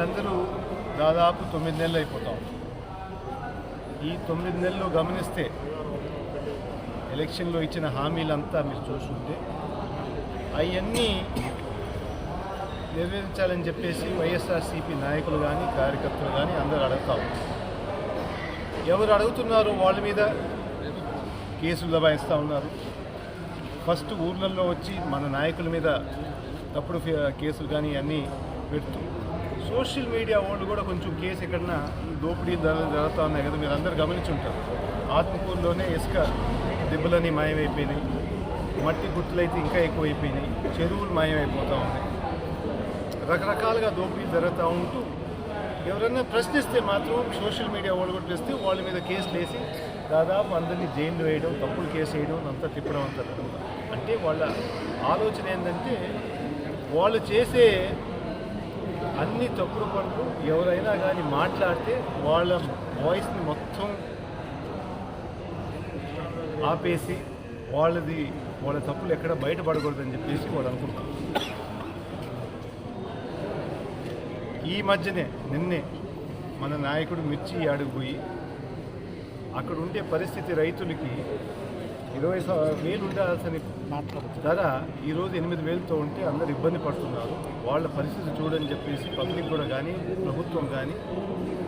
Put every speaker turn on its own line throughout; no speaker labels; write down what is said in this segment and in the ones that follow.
మీరందరూ దాదాపు తొమ్మిది నెలలు అయిపోతాం. ఈ తొమ్మిది నెలలు గమనిస్తే ఎలక్షన్లో ఇచ్చిన హామీలంతా మీరు చూసుకుంటే అవన్నీ నెరవేర్చాలని చెప్పేసి వైఎస్ఆర్సీపీ నాయకులు కానీ కార్యకర్తలు కానీ అందరూ అడుగుతాం ఎవరు అడుగుతున్నారో వాళ్ళ మీద? కేసులు దబాయిస్తూ ఉన్నారు. ఫస్ట్ ఊర్లలో వచ్చి మన నాయకుల మీద తప్పుడు కేసులు కానీ అన్నీ పెడుతూ సోషల్ మీడియా వాళ్ళు కూడా కొంచెం కేసు ఎక్కడన్నా ఈ దోపిడీ ధరలు జరుగుతూ ఉన్నాయి కదా మీరు అందరు గమనించుంటారు. ఆత్మకూరులోనే ఇసుక దెబ్బలన్నీ మాయమైపోయినాయి. మట్టి గుట్లు అయితే ఇంకా ఎక్కువైపోయినాయి. చెరువులు మాయమైపోతూ ఉన్నాయి. రకరకాలుగా దోపిడీ జరుగుతూ ఉంటూ ఎవరైనా ప్రశ్నిస్తే మాత్రం సోషల్ మీడియా వాళ్ళు కూడా ప్రశ్నిస్తే వాళ్ళ మీద కేసులు వేసి దాదాపు అందరినీ జైలు వేయడం తప్పుడు కేసు వేయడం అంతా తిప్పడం అంతా అంటే వాళ్ళ ఆలోచన ఏంటంటే వాళ్ళు చేసే అన్ని తప్పుడు పనులు ఎవరైనా కానీ మాట్లాడితే వాళ్ళ వాయిస్ని మొత్తం ఆపేసి వాళ్ళది వాళ్ళ తప్పులు ఎక్కడ బయటపడకూడదని చెప్పేసి వాళ్ళు అనుకుంటారు. ఈ మధ్యనే నిన్నే మన నాయకుడు మిర్చి అడుగుపోయి అక్కడ ఉండే పరిస్థితి రైతులకి ఇరవై వేలు ఉండాల్సిన ధర ఈరోజు ఎనిమిది వేలతో ఉంటే అందరు ఇబ్బంది పడుతున్నారు. వాళ్ళ పరిస్థితి చూడని చెప్పేసి పబ్లిక్ కూడా కానీ ప్రభుత్వం కానీ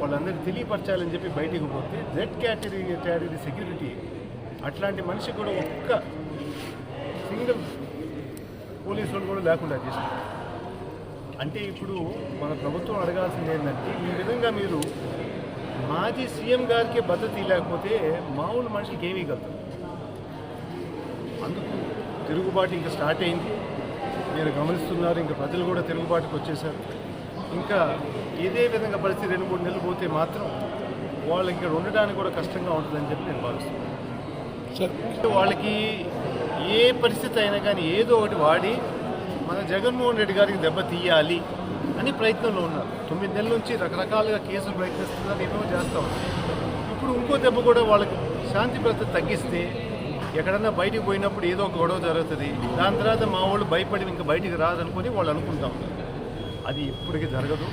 వాళ్ళందరూ తెలియపరచాలని చెప్పి బయటికి పోతే జెడ్ కేటగిరీ కేటగిరీ సెక్యూరిటీ అట్లాంటి మనిషి కూడా ఒక్క సింగిల్ పోలీసు వాళ్ళు కూడా లేకుండా చేశారు. అంటే ఇప్పుడు మన ప్రభుత్వం అడగాల్సింది ఏంటంటే ఈ విధంగా మీరు మాజీ సీఎం గారికి భద్రత లేకపోతే మామూలు మనిషికి ఏమీ కలుగుతుంది అందుకు తిరుగుబాటు ఇంకా స్టార్ట్ అయింది. మీరు గమనిస్తున్నారు ఇంకా ప్రజలు కూడా తిరుగుబాటుకు వచ్చేసారు. ఇంకా ఇదే విధంగా పరిస్థితి రెండు మూడు నెలలు పోతే మాత్రం వాళ్ళకి ఇక్కడ ఉండడానికి కూడా కష్టంగా ఉంటుందని చెప్పి నేను భావిస్తున్నాను. వాళ్ళకి ఏ పరిస్థితి అయినా కానీ ఏదో ఒకటి వాడి మన జగన్మోహన్ రెడ్డి గారికి దెబ్బ తీయాలి అని ప్రయత్నంలో ఉన్నారు. తొమ్మిది నెలల నుంచి రకరకాలుగా కేసులు ప్రయత్నిస్తున్నారు ఎన్నో చేస్తూ ఉన్నారు. ఇప్పుడు ఇంకో దెబ్బ కూడా వాళ్ళకి శాంతి భద్రత తగ్గిస్తే ఎక్కడన్నా బయటికి పోయినప్పుడు ఏదో ఒక గొడవ జరుగుతుంది. దాని తర్వాత మా వాళ్ళు భయపడి ఇంకా బయటికి రాదనుకొని వాళ్ళు అనుకుంటాం అది ఇప్పటికీ జరగదు.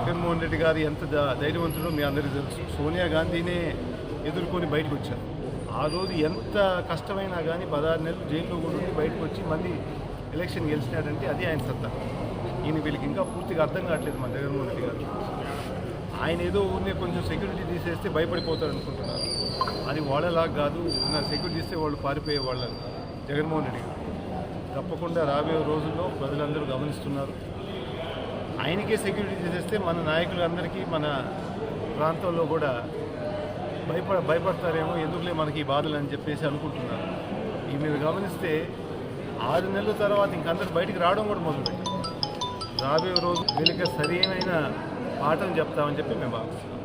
జగన్మోహన్ రెడ్డి గారు ఎంత ధైర్యవంతుడో మీ అందరికీ తెలుసు. సోనియా గాంధీనే ఎదుర్కొని బయటకు వచ్చారు. ఆ రోజు ఎంత కష్టమైనా కానీ పదహారు నెలలు జైల్లో కూడా ఉండి బయటకు వచ్చి మళ్ళీ ఎలక్షన్ గెలిచినాడంటే అది ఆయన సత్తా. ఈయన వీళ్ళకి ఇంకా పూర్తిగా అర్థం కావట్లేదు మా జగన్మోహన్ రెడ్డి గారు. ఆయన ఏదో ఊరినే కొంచెం సెక్యూరిటీ తీసేస్తే భయపడిపోతారు అనుకుంటున్నారు అది వాళ్ళలాగా కాదు నా సెక్యూరిటీ ఇస్తే వాళ్ళు పారిపోయే వాళ్ళు జగన్మోహన్ రెడ్డి గారు. తప్పకుండా రాబోయే రోజుల్లో ప్రజలందరూ గమనిస్తున్నారు. ఆయనకే సెక్యూరిటీ చేసేస్తే మన నాయకులందరికీ మన ప్రాంతంలో కూడా భయపడ భయపడతారేమో ఎందుకులే మనకి ఈ బాధలు అని చెప్పేసి అనుకుంటున్నారు. ఈ మీరు గమనిస్తే ఆరు నెలల తర్వాత ఇంకందరు బయటికి రావడం కూడా మొదలుపెట్టారు. రాబోయే రోజు వీళ్ళకి సరైన పాఠం చెప్తామని చెప్పి మేము భావిస్తున్నాం.